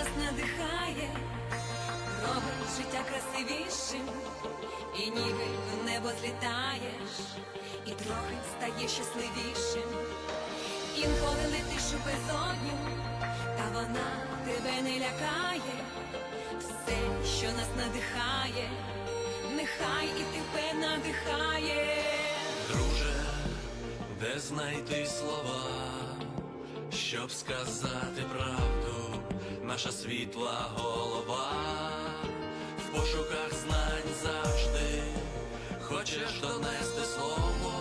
нас надихає, робить життя красивішим, і ніби в небо злітаєш, і трохи стаєш щасливішим. Інколи летиш у безодню, та вона тебе не лякає, все, що нас надихає, нехай і тебе надихає. Друже, де знайти слова, щоб сказати правду, наша світла голова, в пошуках знань завжди. Хочеш донести слово,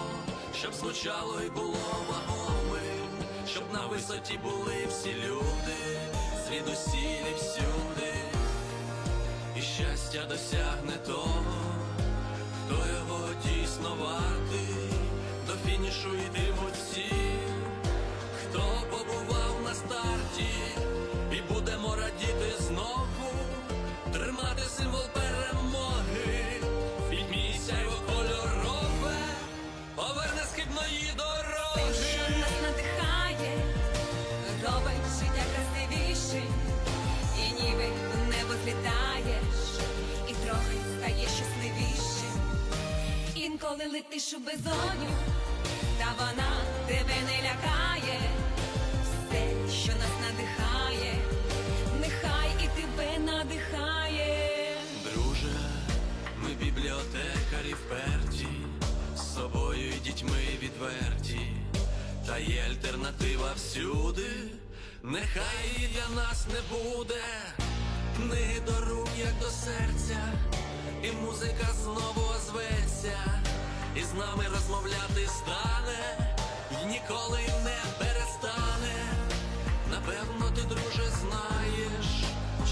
щоб звучало й було вагомим, щоб на висоті були всі люди, звідусілі всюди, і щастя досягне того хто його дійсно вартий, до фінішу йтимуть Інколи летиш у безодню, та вона тебе не лякає, все, що нас надихає, нехай і тебе надихає. Друже, ми бібліотекарі вперті, з собою і дітьми відверті, та є альтернатива всюди, нехай і для нас не буде, книги до розмовляти стане, і ніколи не перестане. Напевно, ти, друже, знаєш,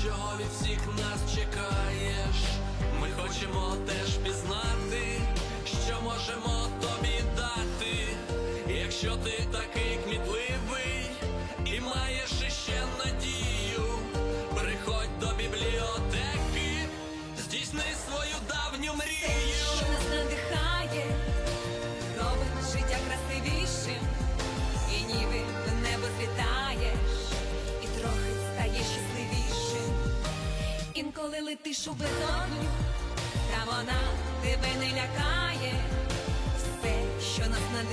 чого від всіх нас чекаєш. Ми хочемо теж пізнати, що можемо тобі дати. Якщо ти такий кмітливий і маєш Інколи летиш у безодню, та вона тебе не лякає, все, що нас надихає,